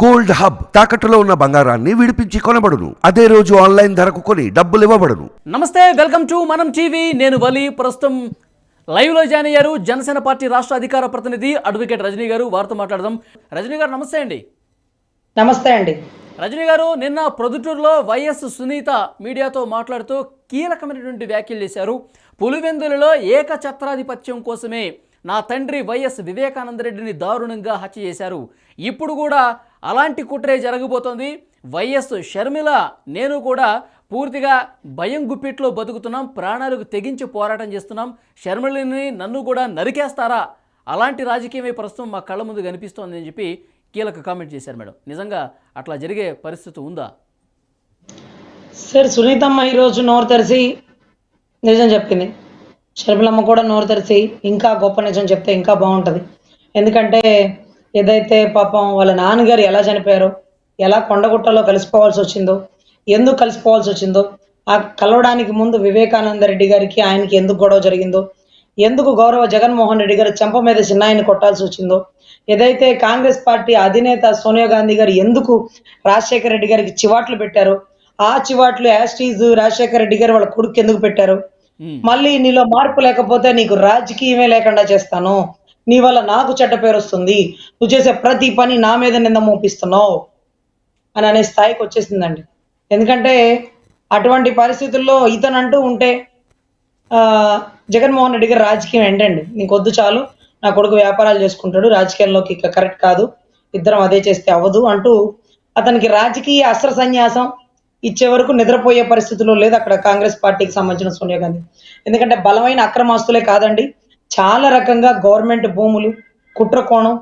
Gold hub తాకట్టులో ఉన్న బంగారాన్ని విడిపించి కొనబడును. అదే రోజు ఆన్లైన్ ధరకు కొని డబ్బులు ఇవ్వబడును. నమస్తే వెల్కమ్ టు మనం టీవీ. నేను వలి. ప్రస్తుతం లైవ్లో జాయిన్ అయ్యారు జనసేన పార్టీ రాష్ట్ర అధికార ప్రతినిధి అడ్వకేట్ రజనీ గారు. వారితో మాట్లాడదాం. రజనీ గారు నమస్తే అండి. నమస్తే అండి. రజనీ గారు నిన్న ప్రొద్దుటూరులో వైఎస్ సునీత మీడియాతో మాట్లాడుతూ కీలకమైనటువంటి వ్యాఖ్యలు చేశారు. పులివెందులలో ఏకఛత్రాధిపత్యం కోసమే నా తండ్రి వైఎస్ వివేకానందరెడ్డిని దారుణంగా హత్య చేశారు. ఇప్పుడు కూడా అలాంటి కుట్రే జరగబోతోంది. వైఎస్ షర్మిల నేను కూడా పూర్తిగా భయం గుప్పిట్లో బతుకుతున్నాం ప్రాణాలకు తెగించి పోరాటం చేస్తున్నాం. షర్మిలని నన్ను కూడా నరికేస్తారా? అలాంటి రాజకీయమే ప్రస్తుతం మా కళ్ళ ముందు కనిపిస్తోందని చెప్పి కీలక కామెంట్ చేశారు మేడం. నిజంగా అట్లా జరిగే పరిస్థితి ఉందా? సార్ సునీతమ్మ ఈరోజు నోరు తెరిచి నిజం చెప్పింది. షర్మిలమ్మ కూడా నోరు తెరిచి ఇంకా గొప్ప నిజం చెప్తే ఇంకా బాగుంటుంది. ఎందుకంటే ఏదైతే పాపం వాళ్ళ నాన్నగారు ఎలా చనిపోయారో ఎలా కొండగుట్టలో కలిసిపోవాల్సి వచ్చిందో ఎందుకు కలిసిపోవాల్సి వచ్చిందో ఆ కలవడానికి ముందు వివేకానంద రెడ్డి గారికి ఆయనకి ఎందుకు గొడవ జరిగిందో ఎందుకు గౌరవ జగన్మోహన్ రెడ్డి గారు చెంప మీద చిన్నాయన్ని కొట్టాల్సి వచ్చిందో ఏదైతే కాంగ్రెస్ పార్టీ అధినేత సోనియా గాంధీ గారు ఎందుకు రాజశేఖర రెడ్డి గారికి చివాట్లు పెట్టారో ఆ చివాట్లు యాస్టీజ్ రాజశేఖర రెడ్డి గారు వాళ్ళ కొడుకు ఎందుకు పెట్టారు. మళ్ళీ నీలో మార్పు లేకపోతే నీకు రాజకీయమే లేకుండా చేస్తాను నీ వల్ల నాకు చెడ్డ పేరు వస్తుంది. నువ్వు చేసే ప్రతి పని నా మీద నింద మోపిస్తున్నావు. అని అనే స్థాయికి వచ్చేసిందండి. ఎందుకంటే అటువంటి పరిస్థితుల్లో ఇతను అంటూ ఉంటే ఆ, జగన్మోహన్ రెడ్డి గారు రాజకీయం ఏంటండి? నీకు వద్దు చాలు. నా కొడుకు వ్యాపారాలు చేసుకుంటాడు. రాజకీయాల్లోకి ఇక కరెక్ట్ కాదు. ఇద్దరం అదే చేస్తే అవ్వదు అంటూ అతనికి రాజకీయ అస్త్ర సన్యాసం ఇచ్చే వరకు నిద్రపోయే పరిస్థితుల్లో లేదు అక్కడ కాంగ్రెస్ పార్టీకి సంబంధించిన సోనియా గాంధీ. ఎందుకంటే బలమైన అక్రమాస్తులే కాదండి. చాలా రకంగా గవర్నమెంట్ భూములు కుట్రకోణం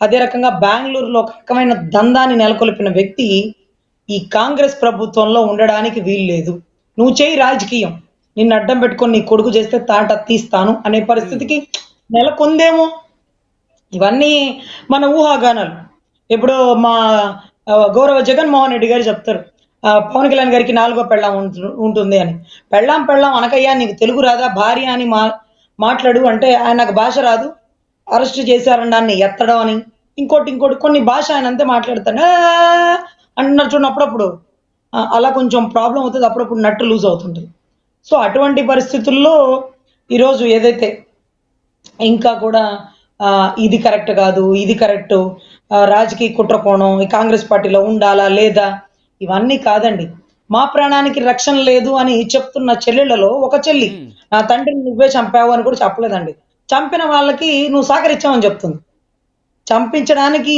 అదే రకంగా బెంగళూరులో ఒక రకమైన దందాన్ని నెలకొల్పిన వ్యక్తి ఈ కాంగ్రెస్ ప్రభుత్వంలో ఉండడానికి వీలు లేదు. నువ్వు చేయి రాజకీయం. నిన్ను అడ్డం పెట్టుకొని నీ కొడుకు చేస్తే తాట తీస్తాను అనే పరిస్థితికి నెలకొందేమో? ఇవన్నీ మన ఊహాగానాలు. ఇప్పుడు మా గౌరవ జగన్మోహన్ రెడ్డి గారు చెప్తారు ఆ, పవన్ కళ్యాణ్ గారికి నాలుగో పెళ్ళాం ఉంటుంది అని. పెళ్ళాం పెళ్ళాం అనకయ్యా నీకు తెలుగు రాదా? భార్య అని మా మాట్లాడు అంటే ఆయన నాకు భాష రాదు. అరెస్ట్ చేశారని దాన్ని ఎత్తడం అని. ఇంకోటి ఇంకోటి కొన్ని భాష ఆయన అంతే మాట్లాడతాడు. "ఆ" అంటున్నారు అప్పుడప్పుడు. అలా కొంచెం ప్రాబ్లం అవుతుంది. అప్పుడప్పుడు నట్టు లూజ్ అవుతుంటుంది. సో అటువంటి పరిస్థితుల్లో ఈరోజు ఏదైతే ఇంకా కూడా ఇది కరెక్ట్ కాదు ఇది కరెక్ట్ రాజకీయ కుట్రకోణం ఈ కాంగ్రెస్ పార్టీలో ఉండాలా లేదా ఇవన్నీ కాదండి. మా ప్రాణానికి రక్షణ లేదు అని చెప్తున్న చెల్లెళ్ళలో ఒక చెల్లి నా తండ్రిని నువ్వే చంపావు అని కూడా చెప్పలేదండి. చంపిన వాళ్ళకి నువ్వు సహకరించావని చెప్తుంది. చంపించడానికి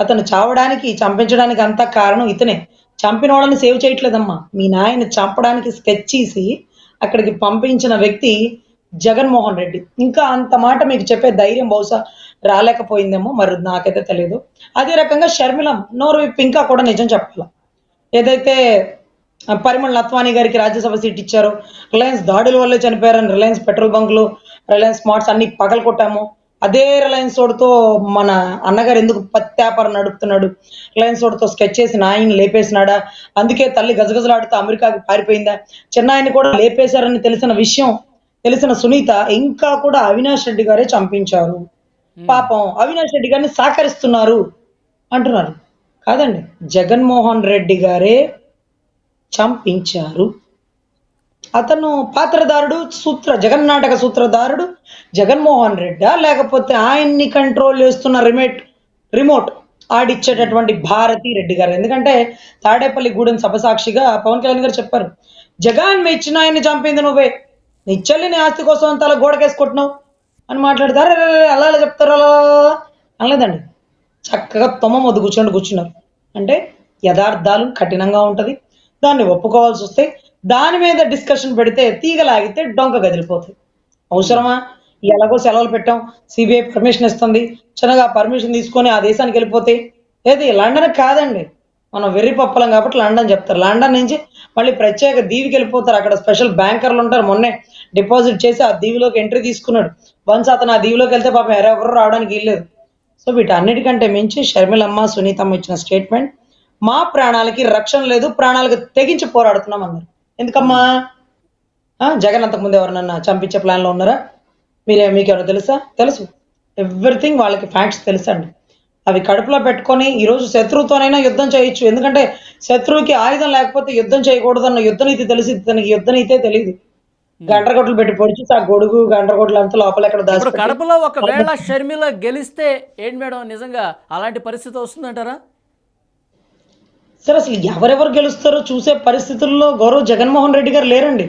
అతను చావడానికి చంపించడానికి అంతా కారణం ఇతనే. చంపిన వాళ్ళని సేవ్ చేయట్లేదమ్మా. మీ నాయన చంపడానికి స్కెచ్ చేసి అక్కడికి పంపించిన వ్యక్తి జగన్మోహన్ రెడ్డి. ఇంకా అంత మాట మీకు చెప్పే ధైర్యం బహుశా రాలేకపోయిందేమో మరి నాకైతే తెలియదు అదే రకంగా షర్మిలం నోరు విప్పి ఇంకా కూడా నిజం చెప్పాల. ఏదైతే పరిమళ నత్వాని గారికి రాజ్యసభ సీట్ ఇచ్చారు. రిలయన్స్ దాడుల వల్లే చనిపోయారని రిలయన్స్ పెట్రోల్ బంకులు రిలయన్స్ స్మార్ట్స్ అన్ని పగల కొట్టాము అదే రిలయన్స్ తోడుతో మన అన్నగారు ఎందుకు పత్తి వ్యాపారం నడుపుతున్నాడు? రిలయన్స్ తోడుతో స్కెచ్ చేసి నాయన్ని లేపేసినాడా? అందుకే తల్లి గజగజలాడుతూ అమెరికాకి పారిపోయిందా? చెన్నైని కూడా లేపేశారని తెలిసిన విషయం తెలిసిన సునీత ఇంకా కూడా అవినాష్ రెడ్డి గారే చంపించారు. పాపం అవినాష్ రెడ్డి గారిని సహకరిస్తున్నారు అంటున్నారు. కాదండి జగన్మోహన్ రెడ్డి గారే చంపించారు. అతను పాత్రధారుడు సూత్ర జగన్నాటక సూత్రధారుడు జగన్మోహన్ రెడ్డా లేకపోతే ఆయన్ని కంట్రోల్ చేస్తున్న రిమోట్ రిమోట్ ఆడిచ్చేటటువంటి భారతి రెడ్డి గారు. ఎందుకంటే తాడేపల్లి గూడెం సభసాక్షిగా పవన్ కళ్యాణ్ గారు చెప్పారు జగన్ మీ ఇచ్చిన ఆయన్ని చంపింది నువ్వే. నీ ఆస్తి కోసం అంత అలా గోడకేసుకుంటున్నావు అని మాట్లాడతారు. అలా అలా చెప్తారు అలా అనలేదండి. చక్కగా తొమ్మ మొద్దు కూర్చోండి కూర్చున్నారు. అంటే యథార్థాలు కఠినంగా ఉంటది. దాన్ని ఒప్పుకోవాల్సి వస్తే దాని మీద డిస్కషన్ పెడితే తీగలాగితే డొంక గదిలిపోతుంది అవసరమా? ఎలాగో సెలవులు పెట్టాం సిబిఐ పర్మిషన్ ఇస్తుంది చిన్నగా పర్మిషన్ తీసుకొని ఆ దేశానికి వెళ్ళిపోతే ఏది లండన్ కాదండి. మనం వెర్రి పప్పలం కాబట్టి లండన్ చెప్తారు. లండన్ నుంచి మళ్ళీ ప్రత్యేక దీవికి వెళ్ళిపోతారు. అక్కడ స్పెషల్ బ్యాంకర్లు ఉంటారు. మొన్నే డిపాజిట్ చేసి ఆ దీవిలోకి ఎంట్రీ తీసుకున్నాడు. వన్స్ అతను ఆ దీవిలోకి వెళ్తే పాపం ఎవరెవరు రావడానికి వీల్లేదు. సో వీటన్నిటికంటే మించి షర్మిలమ్మ సునీతమ్మ ఇచ్చిన స్టేట్మెంట్ మా ప్రాణాలకి రక్షణ లేదు ప్రాణాలకు తెగించి పోరాడుతున్నాం అన్నారు. ఎందుకమ్మా? జగన్ అంతకుముందు ఎవరినన్నా చంపించే ప్లాన్లో ఉన్నారా? మీరే మీకు ఎవరైనా తెలుసా? తెలుసు. ఎవ్రీథింగ్ వాళ్ళకి ఫ్యాక్ట్స్ తెలుసండి. అవి కడుపులో పెట్టుకొని ఈరోజు శత్రువుతోనైనా యుద్ధం చేయొచ్చు. ఎందుకంటే శత్రువుకి ఆయుధం లేకపోతే యుద్ధం చేయకూడదన్న యుద్ధ నీతి తెలిసి తనకి యుద్ధ నీతే తెలియదు గంటగొట్లు పెట్టి పొడిచి ఆ గొడుగు గంటగొట్లు అంతా లోపల ఎక్కడ దాచి కడపలో ఒకవేళ షర్మిల గెలిస్తే ఏంటి మేడం? నిజంగా అలాంటి పరిస్థితి వస్తుందంటారా? సరే అసలు ఎవరెవరు గెలుస్తారో చూసే పరిస్థితుల్లో గౌరవ్ జగన్మోహన్ రెడ్డి గారు లేరండి.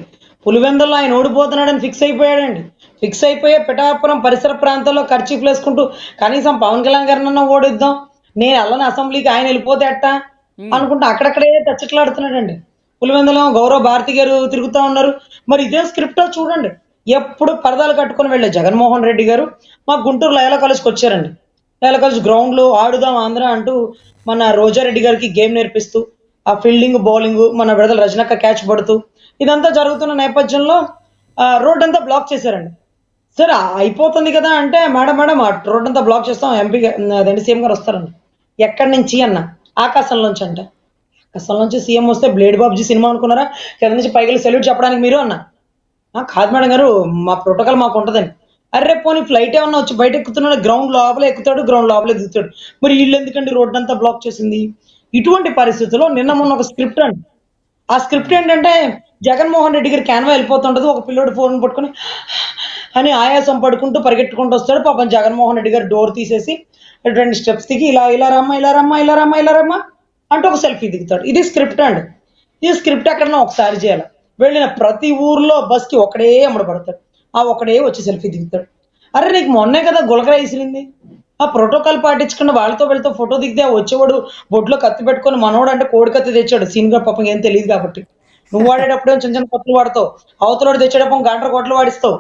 పులివెందుల్లో ఆయన ఓడిపోతున్నాడని ఫిక్స్ అయిపోయాడండి. ఫిక్స్ అయిపోయే పిఠాపురం పరిసర ప్రాంతాల్లో ఖర్చీఫ్లు వేసుకుంటూ కనీసం పవన్ కళ్యాణ్ గారినన్నా ఓడిద్దాం. నేను వెళ్ళని అసెంబ్లీకి ఆయన వెళ్ళిపోతే అట్టా అనుకుంటూ అక్కడక్కడే తచ్చట్లాడుతున్నాడండి. పులివెందులో గౌరవ్ భారతి గారు తిరుగుతూ ఉన్నారు. మరి ఇదే స్క్రిప్ట్ చూడండి. ఎప్పుడు పరదాలు కట్టుకొని వెళ్ళే జగన్మోహన్ రెడ్డి గారు మా గుంటూరు లయల కాలేజ్కి వచ్చారండి. లయల కాలేజ్ గ్రౌండ్లో ఆడుదాం ఆంధ్ర అంటూ మన రోజారెడ్డి గారికి గేమ్ నేర్పిస్తూ ఆ ఫీల్డింగ్ బౌలింగ్ మన విడదల రజనక్క క్యాచ్ పడుతూ ఇదంతా జరుగుతున్న నేపథ్యంలో రోడ్ అంతా బ్లాక్ చేశారండి. సరే అయిపోతుంది కదా అంటే మేడం మేడం ఆ రోడ్ అంతా బ్లాక్ చేస్తాం ఎంపీ అదండి సీఎం గారు వస్తారండి. ఎక్కడి నుంచి అన్న? ఆకాశంలోంచి అంట. ఆకాశంలోంచి సీఎం వస్తే బ్లేడ్ బాబుజీ సినిమా అనుకున్నారా? కింద నుంచి పైకి సెల్యూట్ చెప్పడానికి మీరు అన్న? కాదు మేడం గారు మా ప్రోటోకాల్ మాకు ఉంటుందని అరే పోనీ ఫ్లైట్ ఏమన్నా వచ్చి బయట ఎక్కుతున్నాడు? గ్రౌండ్ లోపల ఎక్కుతాడు గ్రౌండ్ లోపల దిగుతాడు. మరి వీళ్ళు ఎందుకండి రోడ్ అంతా బ్లాక్ చేసింది? ఇటువంటి పరిస్థితుల్లో నిన్న మొన్న ఒక స్క్రిప్ట్ అండి. ఆ స్క్రిప్ట్ ఏంటంటే జగన్మోహన్ రెడ్డి గారి క్యాన్వా వెళ్ళిపోతుంటది. ఒక పిల్లోడు ఫోన్ పట్టుకొని అని ఆయాసం పడుకుంటూ పరిగెట్టుకుంటూ వస్తాడు. పాపం జగన్మోహన్ రెడ్డి గారు డోర్ తీసేసి రెండు స్టెప్స్ దిగి ఇలా ఇలా రమ్మా ఇలా రమ్మా ఇలా రమ్మా ఇలా రమ్మా అంటూ ఒక సెల్ఫీ దిగుతాడు. ఇది స్క్రిప్ట్ అండి. ఈ స్క్రిప్ట్ ఎక్కడన్నా ఒకసారి చేయాలి. వెళ్ళిన ప్రతి ఊర్లో బస్కి ఒకడే అమ్మడబడతాడు ఆ ఒకడే వచ్చి సెల్ఫీ దిగుతాడు. అరే నీకు మొన్నే కదా గులకర వేసిరింది ఆ ప్రోటోకాల్ పాటించకుండా వాళ్ళతో వెళ్తే ఫోటో దిగితే వచ్చేవాడు బొడ్లో కత్తి పెట్టుకొని మనోడు అంటే కోడి కత్తి తెచ్చాడు. సీన్ పాపం ఏం తెలియదు కాబట్టి. నువ్వు వాడేటప్పుడు చిన్న చిన్న కత్తులు వాడతావు? అవతలోడు తెచ్చేటప్పుడు గంట కొట్లు వాడిస్తావు.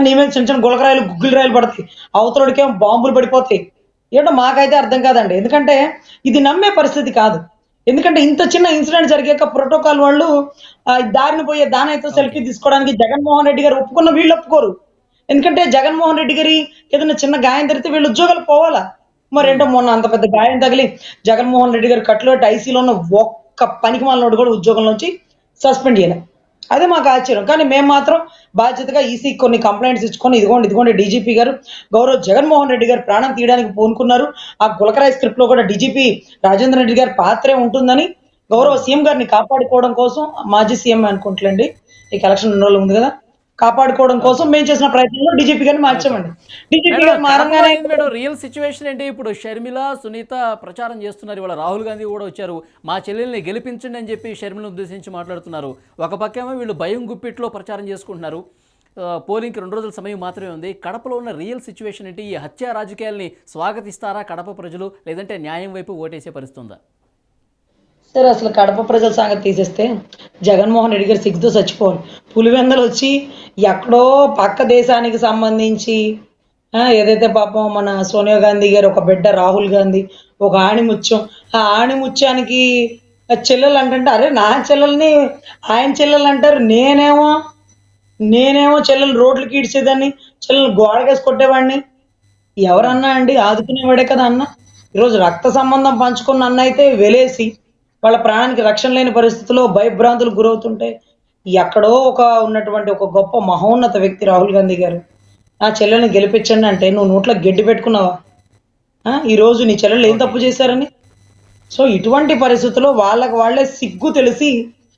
నీ మీద చిన్న చిన్న గులకరాయలు గుగ్గులు రాయలు పడతాయి. అవతలోడికేమో బాంబులు పడిపోతాయి. ఏంటో మాకైతే అర్థం కాదండి. ఎందుకంటే ఇది నమ్మే పరిస్థితి కాదు. ఎందుకంటే ఇంత చిన్న ఇన్సిడెంట్ జరిగాక ప్రోటోకాల్ వాళ్ళు దారిని పోయే దానైతే సెల్ఫీ తీసుకోవడానికి జగన్మోహన్ రెడ్డి గారు ఒప్పుకున్న వీళ్ళు ఒప్పుకోరు. ఎందుకంటే జగన్మోహన్ రెడ్డి గారి ఏదైనా చిన్న గాయం జరిగితే వీళ్ళు ఉద్యోగాలు పోవాలా? మరి ఏంటో మొన్న అంత పెద్ద గాయం తగిలి జగన్మోహన్ రెడ్డి గారి కట్లో ఐసీలో ఉన్న ఒక్క పనికి మాలినోడు కూడా ఉద్యోగంలోంచి సస్పెండ్ చేయలే. అదే మాకు ఆశ్చర్యం. కానీ మేము మాత్రం బాధ్యతగా ఈసీ కొన్ని కంప్లైంట్స్ ఇచ్చుకొని ఇదిగోండి ఇదిగోండి డీజీపీ గారు గౌరవ్ జగన్మోహన్ రెడ్డి గారు ప్రాణం తీయడానికి పూనుకున్నారు. ఆ గులకరాయ్ స్క్రిప్ట్లో కూడా డీజీపీ రాజేంద్ర రెడ్డి గారి పాత్రే ఉంటుందని గౌరవ సీఎం గారిని కాపాడుకోవడం కోసం మాజీ సీఎం అనుకుంటులేండి. ఈ ఎలక్షన్ రెండు రోజులు ఉంది కదా. కాపాడుకోవడం కోసం మేము చేసిన ప్రయత్నంలో డీజీపీ గారిని మార్చామండి. డీజీపీ గారు మారంగానే మేడం? రియల్ సిచ్యువేషన్ ఏంటి? ఇప్పుడు షర్మిల సునీత ప్రచారం చేస్తున్నారు. ఇవాళ రాహుల్ గాంధీ కూడా వచ్చారు. మా చెల్లెల్ని గెలిపించండి అని చెప్పి షర్మిలను ఉద్దేశించి మాట్లాడుతున్నారు. ఒక పక్కేమో వీళ్ళు భయం గుప్పిట్లో ప్రచారం చేసుకుంటున్నారు. పోలింగ్కి రెండు రోజుల సమయం మాత్రమే ఉంది. కడపలో ఉన్న రియల్ సిచ్యువేషన్ ఏంటి? ఈ హత్య రాజకీయాల్ని స్వాగతిస్తారా కడప ప్రజలు? లేదంటే న్యాయం వైపు ఓటేసే పరిస్థితి ఉందా? సరే అసలు కడప ప్రజల సంగతి తీసేస్తే జగన్మోహన్ రెడ్డి గారు సిగ్గుతో చచ్చిపోవాలి. పులివెందలు వచ్చి ఎక్కడో పక్క దేశానికి సంబంధించి ఏదైతే పాపం మన సోనియా గాంధీ గారు ఒక బిడ్డ రాహుల్ గాంధీ ఒక ఆణిముత్యం ఆ ఆణిముత్యానికి చెల్లెలు అంటే అరే నా చెల్లెల్ని ఆయన చెల్లెలు అంటారు నేనేమో నేనేమో చెల్లెలు రోడ్లకి ఇడిచేదాన్ని చెల్లెలు గోడకేసి కొట్టేవాడిని. ఎవరన్నా అండి ఆదుకునేవాడే కదా అన్న? ఈరోజు రక్త సంబంధం పంచుకున్న అన్న అయితే వెలేసి వాళ్ళ ప్రాణానికి రక్షణ లేని పరిస్థితుల్లో భయభ్రాంతులు గురవుతుంటే ఎక్కడో ఒక ఉన్నటువంటి ఒక గొప్ప మహోన్నత వ్యక్తి రాహుల్ గాంధీ గారు నా చెల్లెల్ని గెలిపించండి అంటే నువ్వు నోట్లో గడ్డి పెట్టుకున్నావా? ఈరోజు నీ చెల్లెలు ఏం తప్పు చేశారని? సో ఇటువంటి పరిస్థితుల్లో వాళ్ళకి వాళ్ళే సిగ్గు తెలిసి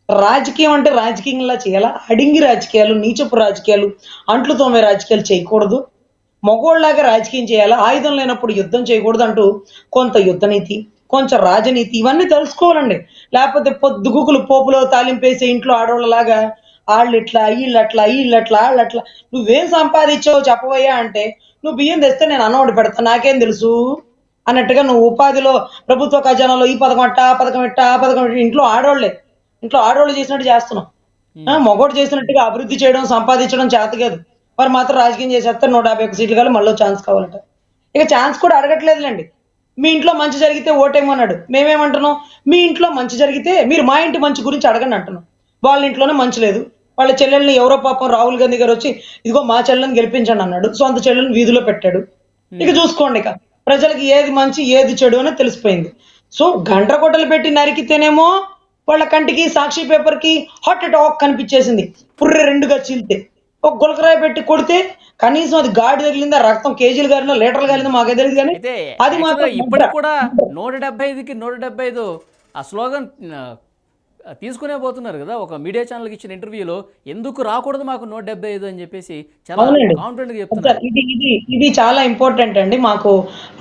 రాజకీయం అంటే రాజకీయంలా చేయాలా? అడింగి రాజకీయాలు నీచపు రాజకీయాలు అంట్లు తోమే రాజకీయాలు చేయకూడదు. మగోళ్ళలాగా రాజకీయం చేయాలా? ఆయుధం లేనప్పుడు యుద్ధం చేయకూడదు అంటూ కొంత యుద్ధనీతి కొంచెం రాజనీతి ఇవన్నీ తెలుసుకోవాలండి. లేకపోతే పొద్దుగుకులు పోపులో తాలింపేసే ఇంట్లో ఆడవాళ్ళలాగా వాళ్ళు ఇట్లా వీళ్ళు అట్లా వీళ్ళు అట్లా వాళ్ళు అట్లా. నువ్వేం సంపాదించావు చెప్పవయ్యా అంటే నువ్వు బియ్యం తెస్తే నేను అన్నోడి పెడతా నాకేం తెలుసు? అన్నట్టుగా నువ్వు ఉపాధిలో ప్రభుత్వ ఖజానాలో ఈ పథకం అట్ట ఆ పథకం ఇట్ట ఆ పథకం ఇంట్లో ఆడవాళ్ళే ఇంట్లో ఆడవాళ్ళు చేసినట్టు చేస్తున్నాం. ఆ, మగోడు చేసినట్టుగా అభివృద్ధి చేయడం సంపాదించడం చేత కాదు మరి మాత్రం రాజకీయం చేసేస్తారు నూట యాభై ఒక్క సీట్లు కాదు మళ్ళీ ఛాన్స్ కావాలంట. ఇక ఛాన్స్ కూడా అడగట్లేదులేండి. మీ ఇంట్లో మంచి జరిగితే ఓటేమన్నాడు? మేమేమంటున్నాం? మీ ఇంట్లో మంచి జరిగితే మీరు మా ఇంటి మంచి గురించి అడగండి అంటున్నాం. వాళ్ళ ఇంట్లోనే మంచి లేదు. వాళ్ళ చెల్లెల్ని ఎవరో పాపం రాహుల్ గాంధీ గారు వచ్చి ఇదిగో మా చెల్లెల్ని గెలిపించండి అన్నాడు. సొంత చెల్లెల్ని వీధిలో పెట్టాడు. ఇక చూసుకోండి ఇక. ప్రజలకి ఏది మంచి ఏది చెడు అని తెలిసిపోయింది. సో కొట్టలు పెట్టి నరికితేనేమో వాళ్ళ కంటికి సాక్షి పేపర్కి హాట్ టాక్ కనిపించేసింది. పుర్రె రెండుగా చీల్తే ఒక గులకరాయి పెట్టి కొడితే కనీసం అది గాడి తగిలిందా రక్తం కేజీలు గారినా లీటర్లు గారినా మాకే తెలియదు కానీ అది మాత్రం ఇప్పటికి కూడా నూట డెబ్బై ఐదుకి నూట డెబ్బై ఐదు ఆ స్లోగన్ తీసుకునే పోతున్నారు కదా ఒక మీడియా ఛానల్కి ఇచ్చిన ఇంటర్వ్యూలో ఎందుకు రాకూడదు మాకు నూట డెబ్బై ఐదు అని చెప్పేసి చాలా అవునండి. కాన్ఫిడెంట్గా చెప్తున్నారు. ఇది ఇది ఇది చాలా ఇంపార్టెంట్ అండి. మాకు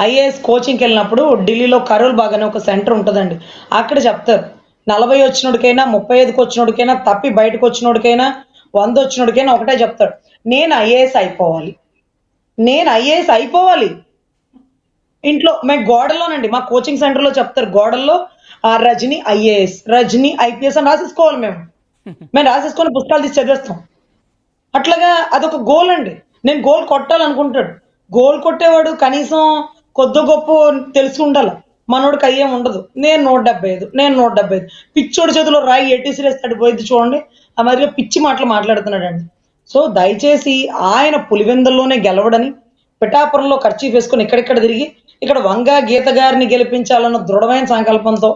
ఐఏఎస్ కోచింగ్కి వెళ్ళినప్పుడు ఢిల్లీలో కరోల్ బాగ్ అనే ఒక సెంటర్ ఉంటుందండి. అక్కడ చెప్తారు నలభై వచ్చినోడికైనా ముప్పై ఐదుకి వచ్చినోడికైనా తప్పి బయటకు వచ్చినోడికైనా వంద వచ్చినోడికైనా ఒకటే చెప్తాడు నేను ఐఏఎస్ అయిపోవాలి. నేను ఐఏఎస్ అయిపోవాలి. ఇంట్లో మేము గోడల్లోనండి మా కోచింగ్ సెంటర్లో చెప్తారు గోడల్లో ఆ రజని ఐఏఎస్ రజని ఐపీఎస్ అని రాసేసుకోవాలి మేము. మేము రాసేసుకొని పుస్తకాలు తీసి చదివేస్తాం. అట్లాగా అదొక గోల్ అండి. నేను గోల్ కొట్టాలనుకుంటాడు. గోల్ కొట్టేవాడు కనీసం కొద్ది గొప్ప తెలిసి ఉండాలి. మనోడికి అయ్యేం ఉండదు. నేను నూట డెబ్బై ఐదు నేను నూట డెబ్బై ఐదు. పిచ్చోడి చేతిలో రాయి ఎట్టి సిరేస్తాడు పోయింది చూడండి. ఆ మాదిరిగా పిచ్చి మాటలు మాట్లాడుతున్నాడండి. సో దయచేసి ఆయన పులివెందుల్లోనే గెలవడని పిఠాపురంలో ఖర్చు వేసుకొని ఇక్కడిక్కడ తిరిగి ఇక్కడ వంగ గీత గారిని గెలిపించాలన్న దృఢమైన సంకల్పంతో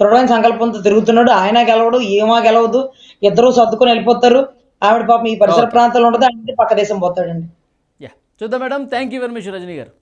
దృఢమైన సంకల్పంతో తిరుగుతున్నాడు. ఆయన గెలవడు ఏమా గెలవదు ఇద్దరు సర్దుకొని వెళ్ళిపోతారు. ఆవిడ పాపం ఈ పరిసర ప్రాంతాల్లో ఉండదు ఆయన పక్క దేశం పోతాడండి. చూద్దాం madam. Thank you very much Rajini గారు.